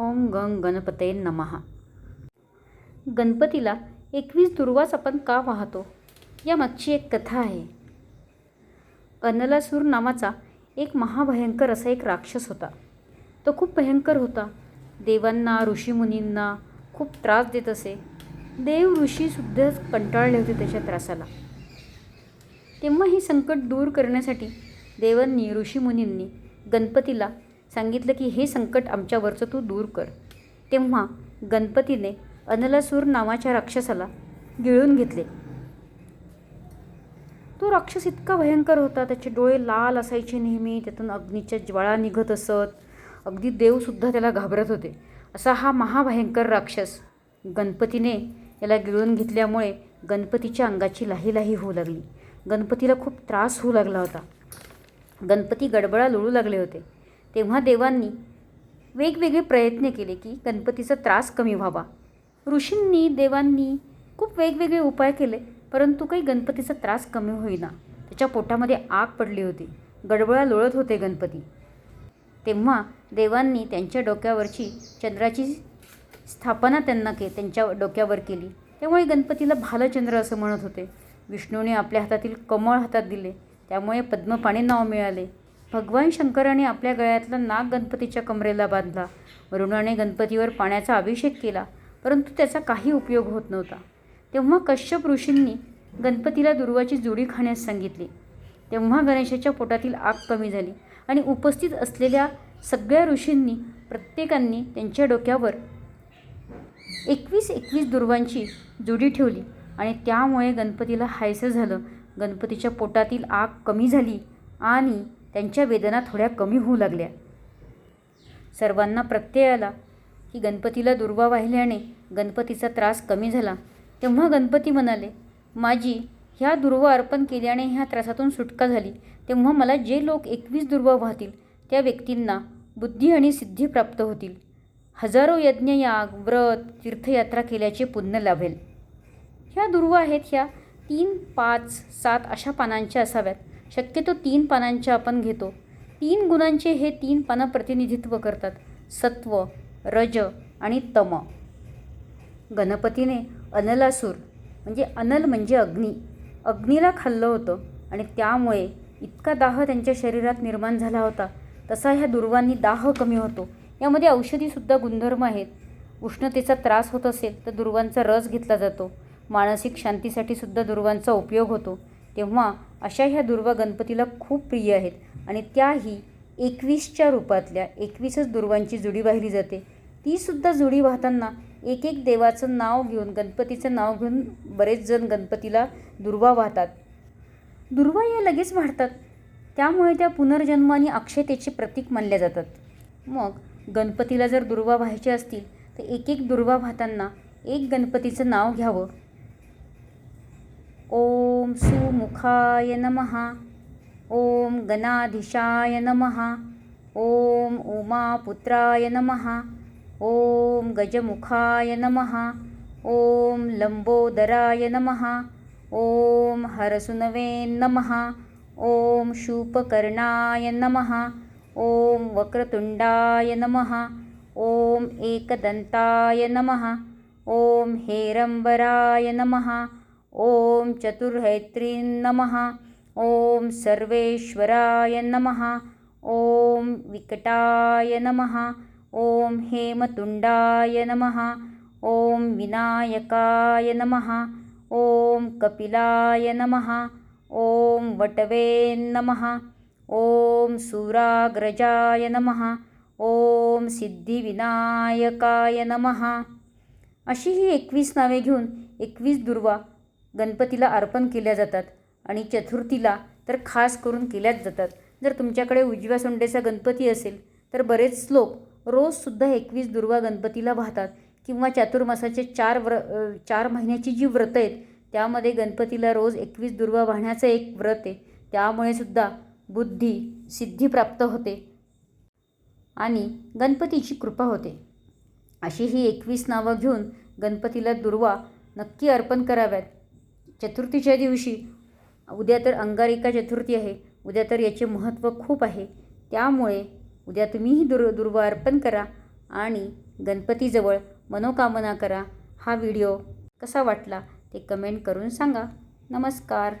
ओम गंग गणपते नमहा गणपतीला एकवीस दुर्वास आपण का वाहतो? या मागची एक कथा आहे. अनलासूर नावाचा एक महाभयंकर असा एक राक्षस होता. तो खूप भयंकर होता. देवांना ऋषीमुनींना खूप त्रास देत असे. देव ऋषीसुद्धा कंटाळले होते त्याच्या त्रासाला. तेव्हा हे संकट दूर करण्यासाठी देवांनी ऋषीमुनींनी गणपतीला सांगितलं की हे संकट आमच्यावरचं तू दूर कर. तेव्हा गणपतीने अनलासूर नावाच्या राक्षसाला गिळून घेतले. तो राक्षस इतका भयंकर होता त्याचे डोळे लाल असायचे नेहमी त्यातून अग्नीच्या ज्वाळा निघत असत. अगदी देवसुद्धा त्याला घाबरत होते. असा हा महाभयंकर राक्षस गणपतीने याला गिळून घेतल्यामुळे गणपतीच्या अंगाची लाही लाही होऊ लागली. गणपतीला खूप त्रास होऊ लागला होता. गणपती गडबडा लोळू लागले होते. तेव्हा देवांनी वेगवेगळे प्रयत्न केले की गणपतीचा त्रास कमी व्हावा. ऋषींनी देवांनी खूप वेगवेगळे उपाय केले परंतु काही गणपतीचा त्रास कमी होईना. त्याच्या पोटामध्ये आग पडली होती. गडबडा लोळत होते गणपती. तेव्हा देवांनी त्यांच्या डोक्यावरची चंद्राची स्थापना त्यांना के त्यांच्या डोक्यावर केली. त्यामुळे गणपतीला भालचंद्र असं म्हणत होते. विष्णूने आपल्या हातातील कमळ हातात दिले. त्यामुळे पद्मपाणी नाव मिळाले. भगवान शंकराने आपल्या गळ्यातला नाग गणपतीच्या कमरेला बांधला. वरुणाने गणपतीवर पाण्याचा अभिषेक केला परंतु त्याचा काही उपयोग होत नव्हता. तेव्हा कश्यप ऋषींनी गणपतीला दुर्वाची जुडी खाण्यास सांगितली. तेव्हा गणेशाच्या पोटातील आग कमी झाली आणि उपस्थित असलेल्या सगळ्या ऋषींनी प्रत्येकांनी त्यांच्या डोक्यावर एकवीस एकवीस दुर्वांची जुडी ठेवली आणि त्यामुळे गणपतीला हायसं झालं. गणपतीच्या पोटातील आग कमी झाली आणि त्यांच्या वेदना थोड्या कमी होऊ लागल्या. सर्वांना प्रत्यय आला की गणपतीला दुर्वा वाहिल्याने गणपतीचा त्रास कमी झाला. तेव्हा गणपती म्हणाले माझी ह्या दुर्वा अर्पण केल्याने ह्या त्रासातून सुटका झाली. तेव्हा मला जे लोक एकवीस दुर्वा वाहतील त्या व्यक्तींना बुद्धी आणि सिद्धी प्राप्त होतील. हजारो यज्ञयाग व्रत तीर्थयात्रा केल्याचे पुण्य लाभेल. ह्या दुर्वा आहेत ह्या तीन पाच सात अशा पानांच्या असाव्यात. शक्यतो तीन पानांच्या आपण घेतो. तीन गुणांचे हे तीन पानं प्रतिनिधित्व करतात. सत्व रज आणि तम. गणपतीने अनलासूर म्हणजे अनल म्हणजे अग्नी. अग्नीला खाल्लं होतं आणि त्यामुळे इतका दाह त्यांच्या शरीरात निर्माण झाला होता. तसा ह्या दुर्वांनी दाह कमी होतो. यामध्ये औषधीसुद्धा गुणधर्म आहेत. उष्णतेचा त्रास होत असेल तर दुर्वांचा रस घेतला जातो. मानसिक शांतीसाठी सुद्धा दुर्वांचा उपयोग होतो. तेव्हा अशा ह्या दुर्वा गणपतीला खूप प्रिय आहेत. आणि त्याही एकवीसच्या रूपातल्या एकवीसच दुर्वांची जुडी वाहिली जाते. तीसुद्धा जुडी वाहताना एक एक देवाचं नाव घेऊन गणपतीचं नाव घेऊन बरेच जण गणपतीला दुर्वा वाहतात. दुर्वा या लगेच वाढतात. त्यामुळे त्या पुनर्जन्म आणि अक्षयतेचे प्रतीक मानल्या जातात. मग गणपतीला जर दुर्वा व्हायचे असतील तर एक एक दुर्वा वाहताना एक गणपतीचं नाव घ्यावं. ओम सुमुखाय नमः। ओम गणाधीशाय नमः। ओम उमापुत्राय नमः। ओम गजमुखाय नमः। ओम लंबोदराय नमः। ओम हरसुनवे नमः। ओम शूपकर्णाय नमः। ओम वक्रतुंडाय नमः। ओम एकदंताय नमः। ओम हेरंबराय नमः। ओम चतुर्हैत्री नमः। ओम सर्वेश्वराय नमः। ओम विकटाय नमः। ओम हेमतुंडाय नमः। ओम विनायकाय नमः। ओम कपिलाय नमः। ओम वटवे नमः। ओम सुराग्रजाय नमः। ओम सिद्धिविनायकाय नमः। अशी ही एकवीस नावे घेऊन एकवीस दुर्वा गणपतीला अर्पण केल्या जातात आणि चतुर्थीला तर खास करून केल्याच जातात. जर तुमच्याकडे उजव्या सोंडेचा गणपती असेल तर बरेच लोक रोजसुद्धा एकवीस दुर्वा गणपतीला वाहतात किंवा चातुर्मासाचे चार व्र चार महिन्याची जी व्रतं आहेत त्यामध्ये गणपतीला रोज एकवीस दुर्वा वाहण्याचं एक व्रत आहे. त्यामुळे सुद्धा बुद्धी सिद्धी प्राप्त होते आणि गणपतीची कृपा होते. अशी ही एकवीस नावं घेऊन गणपतीला दुर्वा नक्की अर्पण कराव्यात. चतुर्थीच्या दिवशी उद्या तर अंगारिका चतुर्थी आहे उद्या तर याचे महत्त्व खूप आहे. त्यामुळे उद्या तुम्हीही दुर् दुर्वा अर्पण करा आणि गणपतीजवळ मनोकामना करा. हा व्हिडिओ कसा वाटला ते कमेंट करून सांगा. नमस्कार.